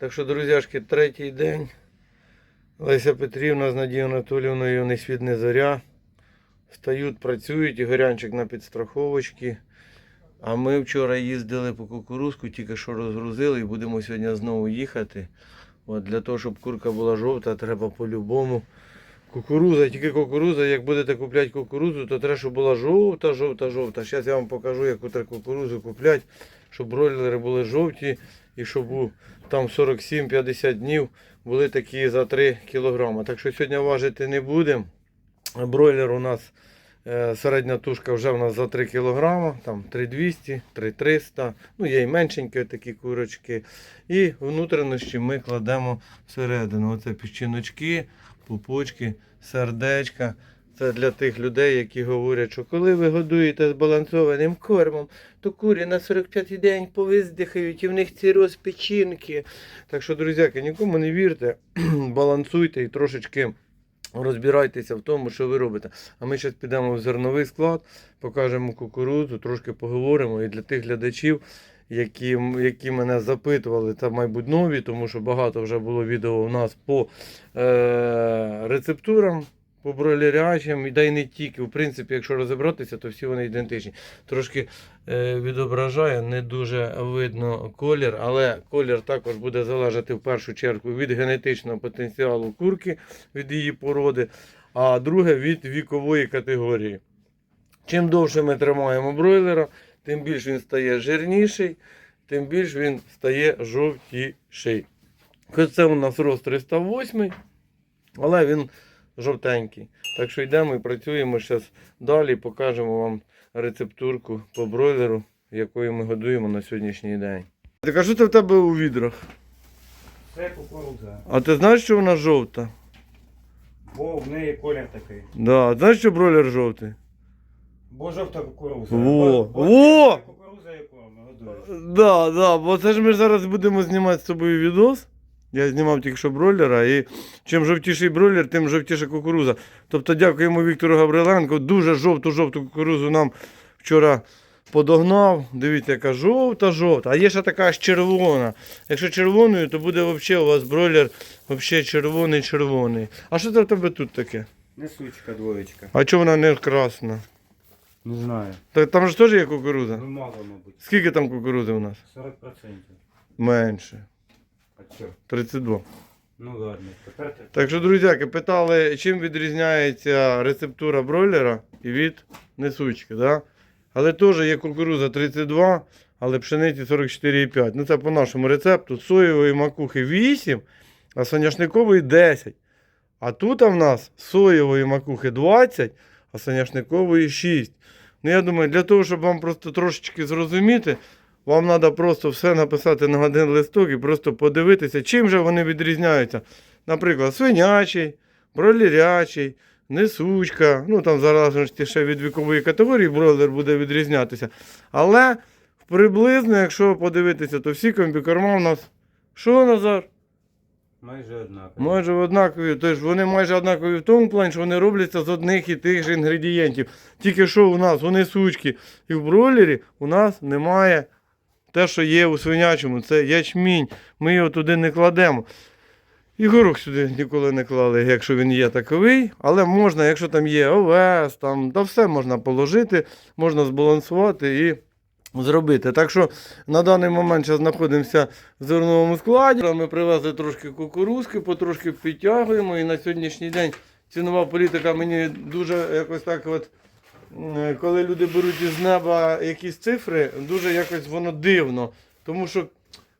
Так що, друзяшки, третій день. Леся Петрівна з Надією Анатоліївною не світ не зоря. Встають, працюють, Ігорянчик на підстраховочці. А ми вчора їздили по кукурузку, тільки що розгрузили і будемо сьогодні знову їхати. От для того, щоб курка була жовта, треба по-любому. Кукуруза, тільки кукуруза, як будете купляти кукурузу, то треба, щоб була жовта, жовта, жовта. Зараз я вам покажу, яку треба кукурузу купляти, щоб бройлери були жовті і щоб у- там 47-50 днів були такі за 3 кг. Так що сьогодні важити не будемо. Бройлер у нас е, середня тушка вже у нас за 3 кг, там 3200, 3300, ну є і меншенькі такі курочки. І внутрішні ми кладемо всередину. Оце печіночки, пупочки, сердечка. Це для тих людей, які говорять, що коли ви годуєте збалансованим кормом, то курі на 45-й день повиздихають і в них цироз печінки. Так що, друзяки, нікому не вірте, балансуйте і трошечки розбирайтеся в тому, що ви робите. А ми зараз підемо в зерновий склад, покажемо кукурудзу, трошки поговоримо. І для тих глядачів, які, які мене запитували, це, мабуть, нові, тому що багато вже було відео у нас по е, рецептурам. По бройлерячим, да й не тільки. В принципі, якщо розібратися, то всі вони ідентичні. Трошки е, відображає, не дуже видно колір, але колір також буде залежати в першу чергу від генетичного потенціалу курки, від її породи, а друге від вікової категорії. Чим довше ми тримаємо бройлера, тим більш він стає жирніший, тим більш він стає жовтіший. Це у нас рост 308, але він жовтенький. Так що йдемо і працюємо зараз далі. Покажемо вам рецептурку по бройлеру, якою ми годуємо на сьогоднішній день. Так а що це в тебе у відрах? Це кукурудза. А ти знаєш, що вона жовта? Бо в неї колір такий. Да. Знаєш, що бройлер жовтий? Бо жовта кукурудза. Во, Бо- во! це Кукурудза, яку ми годуємо. Да, да, бо це ж ми зараз будемо знімати з тобою відос. Я знімав тільки що бройлера, і чим жовтіший бройлер, тим жовтіша кукуруза. Тобто дякуємо Віктору Гавриленко. Дуже жовту-жовту кукурузу нам вчора подогнав. Дивіться, яка жовта-жовта. А є ще така аж червона. Якщо червоною, то буде взагалі у вас бройлер червоний-червоний. А що це в тебе тут таке? Несучка двоєчка. А чого вона не красна? Не знаю. Та там ж теж є кукуруза. Ну мало, мабуть. Скільки там кукурузи у нас? 40%. Менше. А що? 32. Ну ладно, тепер ти. Так що, друзяки, питали, чим відрізняється рецептура бройлера і від несучки. Да? Але теж є кукуруза 32, але пшениці 44,5. Ну це по нашому рецепту. Соєвої макухи 8, а соняшникової 10. А тут в нас соєвої макухи 20, а соняшникової 6. Ну я думаю, для того, щоб вам просто трошечки зрозуміти, вам треба просто все написати на один листок і просто подивитися, чим же вони відрізняються. Наприклад, свинячий, бройлерячий, несучка. Ну там залежності ще від вікової категорії бройлер буде відрізнятися. Але приблизно, якщо подивитися, то всі комбікорма у нас. Що Назар? Майже однаково. Майже однакові. Тож вони майже однакові в тому плані, що вони робляться з одних і тих же інгредієнтів. Тільки що у нас вони сучки. І в бройлері у нас немає те, що є у свинячому, це ячмінь. Ми його туди не кладемо. І горох сюди ніколи не клали, якщо він є таковий. Але можна, якщо там є овес, там, та все можна положити, можна збалансувати і зробити. Так що на даний момент зараз знаходимося в зерновому складі. Ми привезли трошки кукурузки, потрошки підтягуємо. І на сьогоднішній день цінова політика мені дуже якось так от. М, Коли люди беруть із неба якісь цифри, дуже якось воно дивно. Тому що,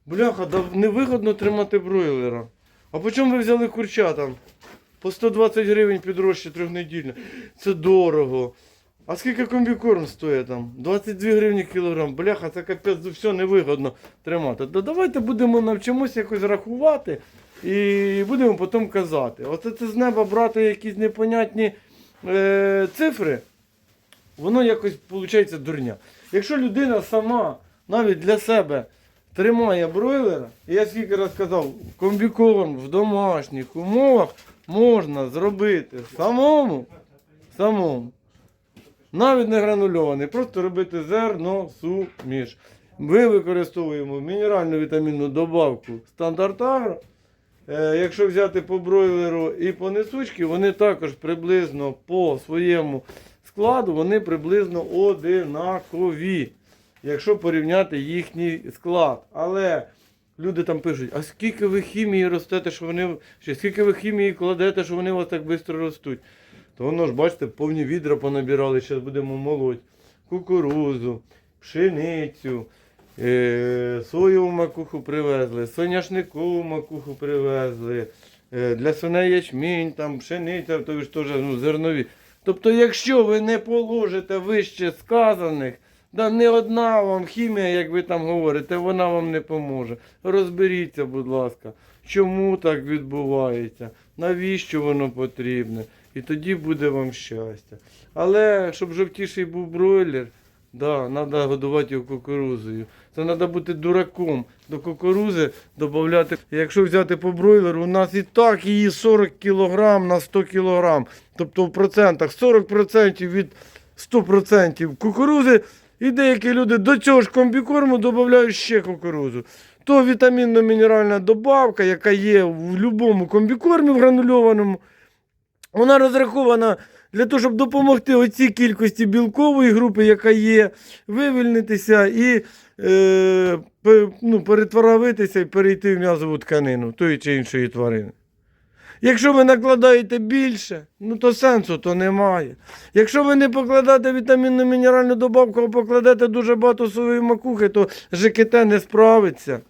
бляха, да невигодно тримати бройлера. А по чому ви взяли курча там? По 120 гривень підрожче трьохнедільно. Це дорого. А скільки комбікорм стоїть там? 22 гривні кілограм. Бляха, це капець, все невигодно тримати. Да давайте будемо навчимося якось рахувати і будемо потім казати. Оце це з неба брати якісь непонятні е, цифри, воно якось виходить дурня. Якщо людина сама навіть для себе тримає бройлера, і я скільки раз казав, комбікорм в домашніх умовах можна зробити самому. самому. Навіть не гранульований, просто робити зерно суміш. Ми використовуємо мінеральну вітамінну добавку стандарт Агро. Е, якщо взяти по бройлеру і по несучки, вони також приблизно по своєму складу вони приблизно одинакові, якщо порівняти їхній склад. Але люди там пишуть, а скільки ви хімії ростете, що вони, чи скільки ви хімії кладете, що вони у вас так швидко ростуть. То воно ж, бачите, повні відра понабирали, зараз будемо молоть. Кукурузу, пшеницю, е, соєву макуху привезли, соняшникову макуху привезли, е, для свиней ячмінь, там, пшениця, то ж теж ну, зернові. Тобто, якщо ви не положите вище сказаних, да не одна вам хімія, як ви там говорите, вона вам не поможе. Розберіться, будь ласка, чому так відбувається, навіщо воно потрібне. І тоді буде вам щастя. Але щоб жовтіший був бройлер, да, треба годувати його кукурузою. Це треба бути дураком до кукурузи додати. Якщо взяти по бройлеру, у нас і так її 40 кг на 100 кг. Тобто в процентах 40% від 100% кукурузи. І деякі люди до цього ж комбікорму додають ще кукурузу. То вітамінно-мінеральна добавка, яка є в будь-якому комбікормі в гранульованому, вона розрахована для того, щоб допомогти оцій кількості білкової групи, яка є, вивільнитися і е, ну, перетворитися і перейти в м'язову тканину тої чи іншої тварини. Якщо ви накладаєте більше, ну то сенсу то немає. Якщо ви не покладаєте вітамінну мінеральну добавку, а покладете дуже багато своєї макухи, то ЖКТ не справиться.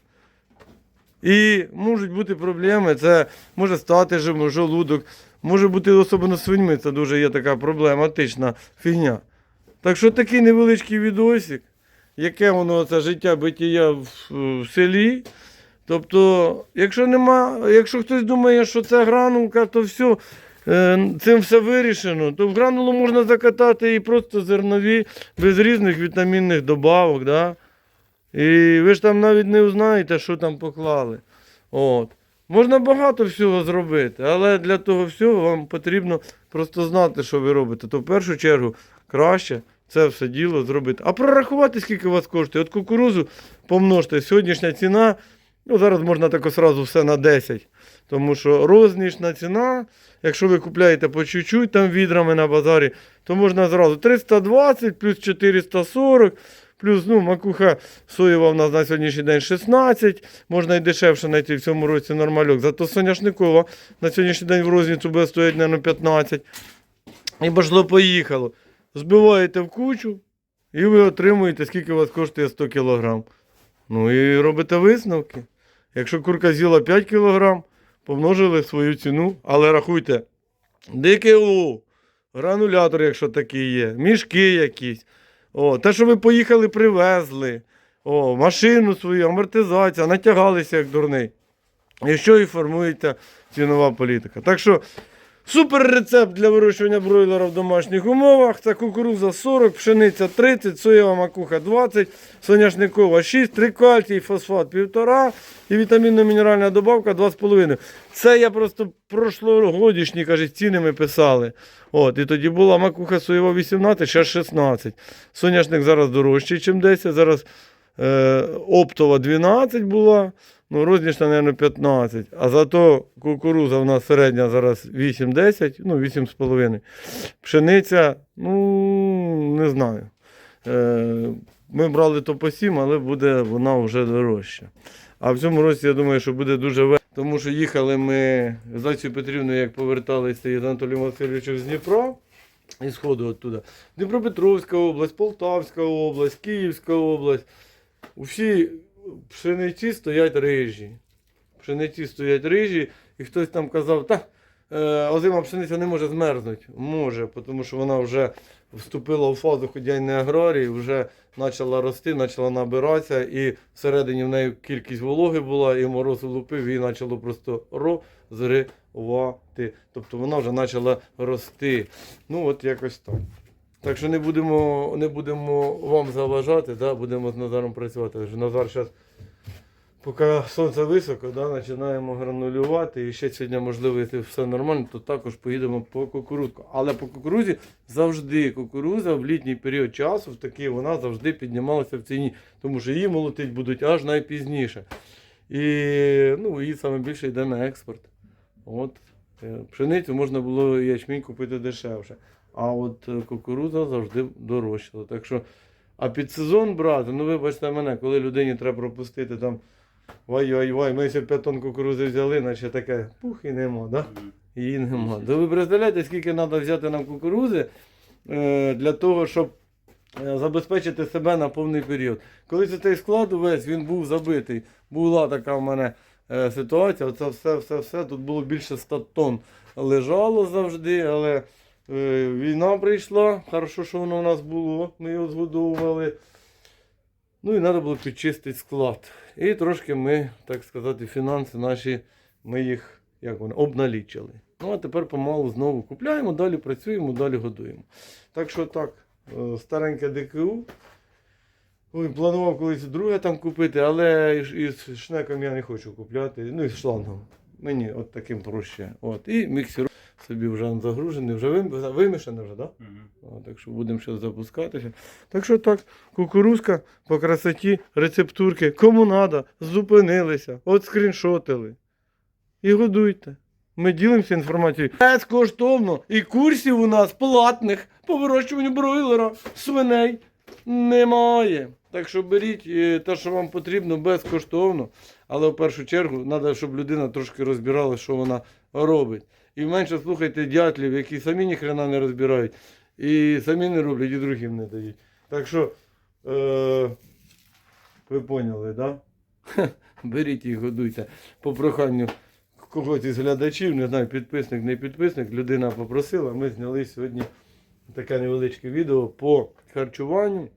І можуть бути проблеми. Це може стати жолудок, може бути особливо свиньми. Це дуже є така проблематична фігня. Так що такий невеличкий відосик, яке воно це життя битія в, в селі. Тобто, якщо нема, якщо хтось думає, що це гранулка, то все, цим все вирішено, то в гранулу можна закатати і просто зернові без різних вітамінних добавок. Да? І ви ж там навіть не узнаєте, що там поклали. От. Можна багато всього зробити, але для того всього вам потрібно просто знати, що ви робите. То в першу чергу краще це все діло зробити. А прорахувати, скільки у вас коштує. От кукурузу помножте. Сьогоднішня ціна, ну зараз можна так одразу все на 10. Тому що рознічна ціна, якщо ви купляєте по чуть-чуть там відрами на базарі, то можна зразу 320 плюс 440. Плюс ну, макуха соєва в нас на сьогоднішній день 16, можна і дешевше знайти в цьому році нормальок. Зато соняшникова на сьогоднішній день в розницю буде стоїть, мабуть, 15. І пошло поїхало. Збиваєте в кучу і ви отримуєте, скільки у вас коштує 100 кг. Ну і робите висновки. Якщо курка з'їла 5 кг, помножили свою ціну, але рахуйте, ДКУ, гранулятор, якщо такий є, мішки якісь. О, те, що ви поїхали, привезли. О, машину свою, амортизація, натягалися як дурний. І що і формується цінова політика. Так що супер рецепт для вирощування бройлера в домашніх умовах. Це кукуруза 40, пшениця 30, соєва макуха 20, соняшникова 6, трикальцій, фосфат 1,5 і вітамінно-мінеральна добавка 2,5. Це я просто прошлогодішні, каже, ціни ми писали. От, і тоді була макуха соєва 18, ще 16. Соняшник зараз дорожчий, ніж 10. Зараз е, оптова 12 була, ну рознічна, мабуть, 15. А зато кукуруза в нас середня зараз 8-10, ну 8,5. Пшениця, ну, не знаю. Е, ми брали то по 7, але буде вона вже дорожча. А в цьому році я думаю, що буде дуже весело, тому що їхали ми з Лесією Петрівною, як поверталися із Анатолієм Васильовичем з Дніпра, із сходу оттуда. Дніпропетровська область, Полтавська область, Київська область. У всі пшениці стоять рижі. Пшениці стоять рижі, і хтось там казав, та е, озима пшениця не може змерзнути. Може, тому що вона вже вступила у фазу ходяння аграрії, вже почала рости, почала набиратися, і всередині в неї кількість вологи була, і мороз лупив, і почало просто розривати. Тобто вона вже почала рости. Ну, от якось так. Так що не будемо, не будемо вам заважати, да? будемо з Назаром працювати. Вже Назар зараз поки сонце високо, да, починаємо гранулювати. І ще сьогодні, можливо, якщо все нормально, то також поїдемо по кукурудку. Але по кукурузі завжди кукуруза в літній період часу, в такий вона завжди піднімалася в ціні, тому що її молотить будуть аж найпізніше. І ну, її саме більше йде на експорт. От, е, пшеницю можна було ячмінь купити дешевше. А от е, кукурудза завжди дорожчала. Так що, а під сезон брати, ну вибачте мене, коли людині треба пропустити там вай-вай-вай, ми ще 5 тонн кукурудзи взяли, наче таке пух і нема, да? Її нема. То ви представляєте, скільки треба взяти нам кукурудзи е, для того, щоб е, забезпечити себе на повний період. Коли цей склад увесь він був забитий, була така в мене ситуація, оце все, все, все, тут було більше 100 тонн лежало завжди, але війна прийшла, хорошо, що воно у нас було, ми його згодовували. Ну і треба було підчистити склад. І трошки ми, так сказати, фінанси наші, ми їх як вони, обналічили. Ну а тепер помалу знову купляємо, далі працюємо, далі годуємо. Так що так, е, стареньке ДКУ. Ой, планував колись друге там купити, але із шнеком я не хочу купляти. Ну і з шлангом. Мені от таким проще. От. І міксер собі вже загружений, вже вим- вимішаний вже, так? Да? О, так що будемо ще запускатися. Так що так, кукурузка по красоті, рецептурки, кому треба, зупинилися, от скріншотили. І годуйте. Ми ділимося інформацією безкоштовно. І курсів у нас платних по вирощуванню бройлера, свиней немає. Так що беріть е, те, що вам потрібно, безкоштовно. Але в першу чергу треба, щоб людина трошки розбирала, що вона робить. І менше слухайте дятлів, які самі ніхрена не розбирають. І самі не роблять, і другим не дають. Так що, е, ви поняли? Да? Беріть і годуйте. По проханню когось із глядачів, не знаю, підписник, не підписник, людина попросила, ми зняли сьогодні таке невеличке відео по харчуванню,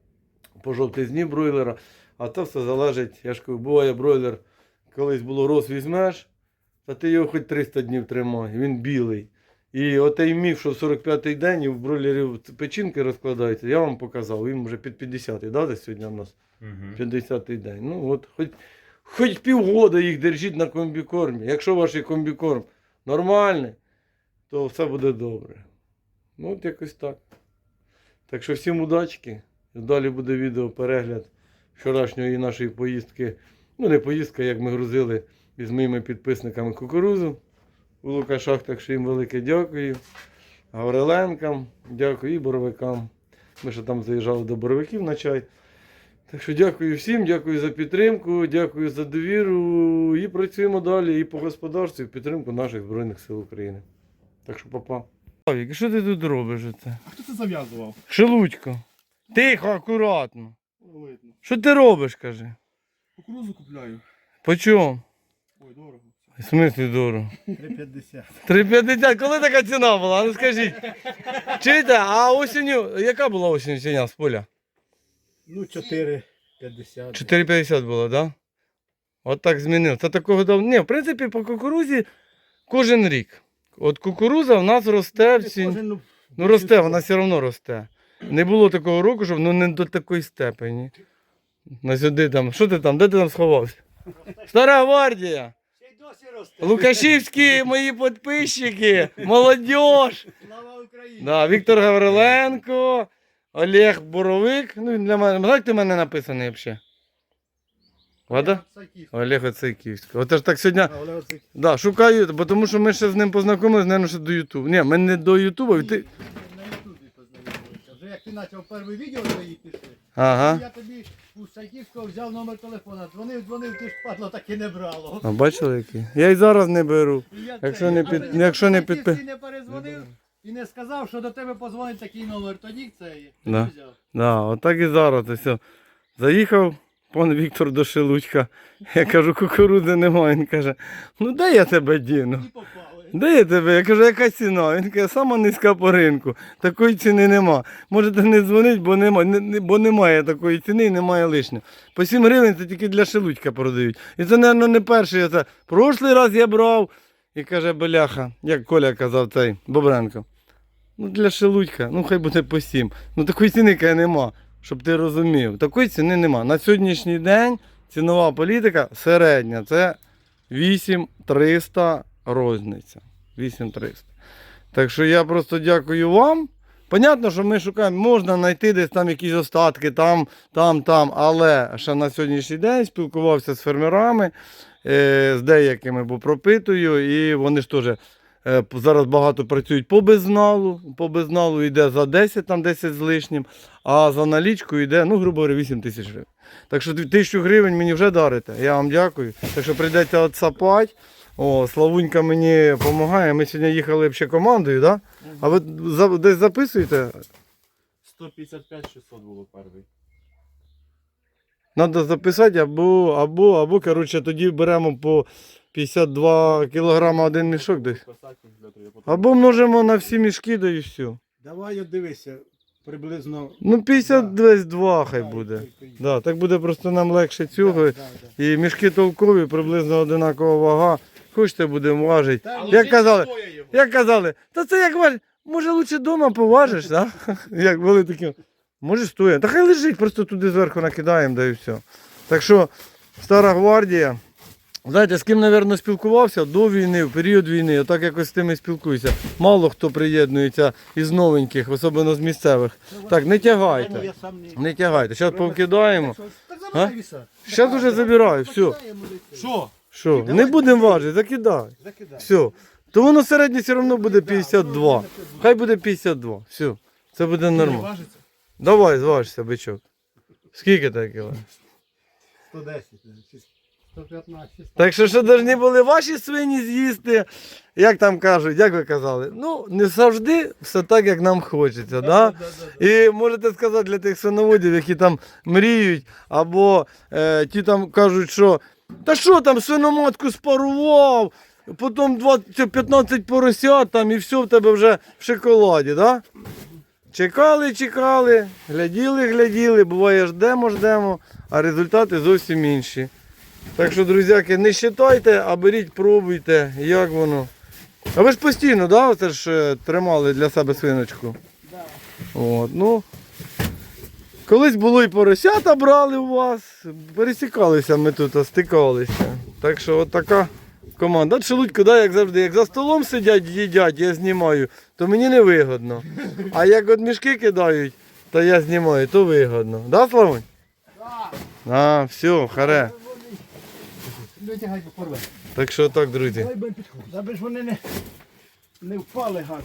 по жовтизні бройлера. А це все залежить, я ж кажу, буває бройлер, колись було роз візьмеш, а ти його хоч 300 днів тримай, він білий. І отей міф, що в 45-й день і в бройлерів печінки розкладаються, я вам показав, він вже під 50-й, да, десь сьогодні у нас? Мгм. 50-й день. Ну от хоч, хоч півгода їх держіть на комбікормі. Якщо ваш комбікорм нормальний, то все буде добре. Ну, от якось так. Так що всім удачки. Далі буде відео перегляд вчорашньої нашої поїздки. Ну, не поїздка, як ми грузили із моїми підписниками кукурузу у Лукашах. Так що їм велике дякую. Гавриленкам, дякую і боровикам. Ми ще там заїжджали до боровиків на чай. Так що дякую всім, дякую за підтримку, дякую за довіру. І працюємо далі і по господарству, і в підтримку наших Збройних сил України. Так що папа. Славік, що ти тут робиш? Оце? А хто це зав'язував? Шелудько. Тихо, акуратно. Видно. Що ти робиш, каже? Кукурузу купляю. По чому? Ой, дорого. В смислі дорого? 3,50. 3,50. Коли така ціна була? Ну скажіть. Чуєте, а осінню, яка була осінь ціна з поля? Ну, 4,50. 4,50 було, так? Да? От так змінив. Це такого давно. Ні, в принципі, по кукурузі кожен рік. От кукуруза в нас росте в. Кожен, ну, Ну росте, вона все одно росте. Не було такого року, щоб ну не до такої степені. На сюди там. Що ти там? Де ти там сховався? Стара гвардія! Лукашівські мої підписчики! Молодіж! Слава Україні! Да, Віктор Гавриленко, Олег Боровик. Ну, для мене. Як ти в мене написаний взагалі? Вода? Олег Оцейківський. Оце ж так сьогодні. Да, шукаю, бо тому що ми ще з ним познайомилися, мабуть, що до Ютубу. Ні, ми не до Ютуба, і ти. На Ютубі познайомилися. Вже як ти почав перше відео твої пішли, Ага. я тобі у Сайківського взяв номер телефона, дзвонив, дзвонив, ти ж падло так і не брало. А бачили який? Я і зараз не беру. Я Якщо це- не а під- тоді якщо не Сайківський підпи- не перезвонив і не сказав, що до тебе позвонить такий номер, тоді це є. Да. Взяв. Да, отак і зараз. Ось. о. Заїхав пан Віктор до Шелудька. Я кажу, кукурудзи немає. Він каже, ну де я тебе діну? І попали. Де я тебе? Я кажу, яка ціна? Він каже, сама низька по ринку. Такої ціни нема. Можете не дзвонити, бо немає, не, не- бо немає такої ціни і немає лишнього. По 7 гривень це тільки для шелудька продають. І це, мабуть, не перший. Це прошлий раз я брав. І каже, бляха, як Коля казав цей Бобренко. Ну для шелудька, ну хай буде по 7. Ну такої ціни каже, нема, щоб ти розумів. Такої ціни нема. На сьогоднішній день цінова політика середня. Це 8300 розниця. 8300. Так що я просто дякую вам. Понятно, що ми шукаємо, можна знайти десь там якісь остатки, там, там, там. Але ще на сьогоднішній день спілкувався з фермерами, е, з деякими, бо пропитую, і вони ж теж е, зараз багато працюють по безналу. По безналу йде за 10, там 10 з лишнім, а за налічку йде, ну, грубо говоря, 8 тисяч гривень. Так що тисячу гривень мені вже дарите. Я вам дякую. Так що прийдеться отсапати. О, Славунька мені допомагає. Ми сьогодні їхали ще командою, так? Да? А ви за- десь записуєте? 155-600 було перший. Треба записати або, або, або, коротше, тоді беремо по 52 кілограма один мішок десь. Писати для того, я потім- Або множимо на всі мішки, да і все. Давай от дивися, приблизно. Ну 52 хай буде. Да, так буде просто нам легше цього. Да, да, да. І мішки толкові, приблизно одинакова вага. Хочете, будемо важити. Як казали, як казали, та це як важ, може лучше вдома поважиш, да? Як були такі. Може стоїть. Та хай лежить, просто туди зверху накидаємо, да і все. Так що, стара гвардія. Знаєте, з ким, мабуть, спілкувався до війни, в період війни, отак якось з тими спілкуюся. Мало хто приєднується із новеньких, особливо з місцевих. Так, не тягайте. не- тягайте. Зараз повкидаємо. Так. Зараз уже забираю, все. Що? Що? Не будемо важити, закидай. Закидай. Все. То воно середнє все одно буде 52. Хай буде 52. Все. Це буде нормально. Давай, зважся, бичок. Скільки так кіло? 110. 115. Так що що повинні були ваші свині з'їсти, як там кажуть, як ви казали? Ну, не завжди все так, як нам хочеться. Да? І можете сказати для тих свиноводів, які там мріють, або е, ті там кажуть, що та що там свиноматку спарував, потім 20, 15 поросят там і все в тебе вже в шоколаді. Да? Чекали, чекали, гляділи, гляділи, буває ждемо, ждемо, а результати зовсім інші. Так що, друзяки, не вважайте, а беріть, пробуйте, як воно. А ви ж постійно, да, оце ж е, тримали для себе свиночку? Да. От, ну. Колись було і поросята брали у вас, пересікалися ми тут, а стикалися. Так що от така команда. От Шелудько, да, як завжди, як за столом сидять, їдять, я знімаю, то мені не вигодно. А як от мішки кидають, то я знімаю, то вигодно. Да, Славонь? А, все, харе. Так що так, друзі. Дай би. Аби ж вони не, впали гади.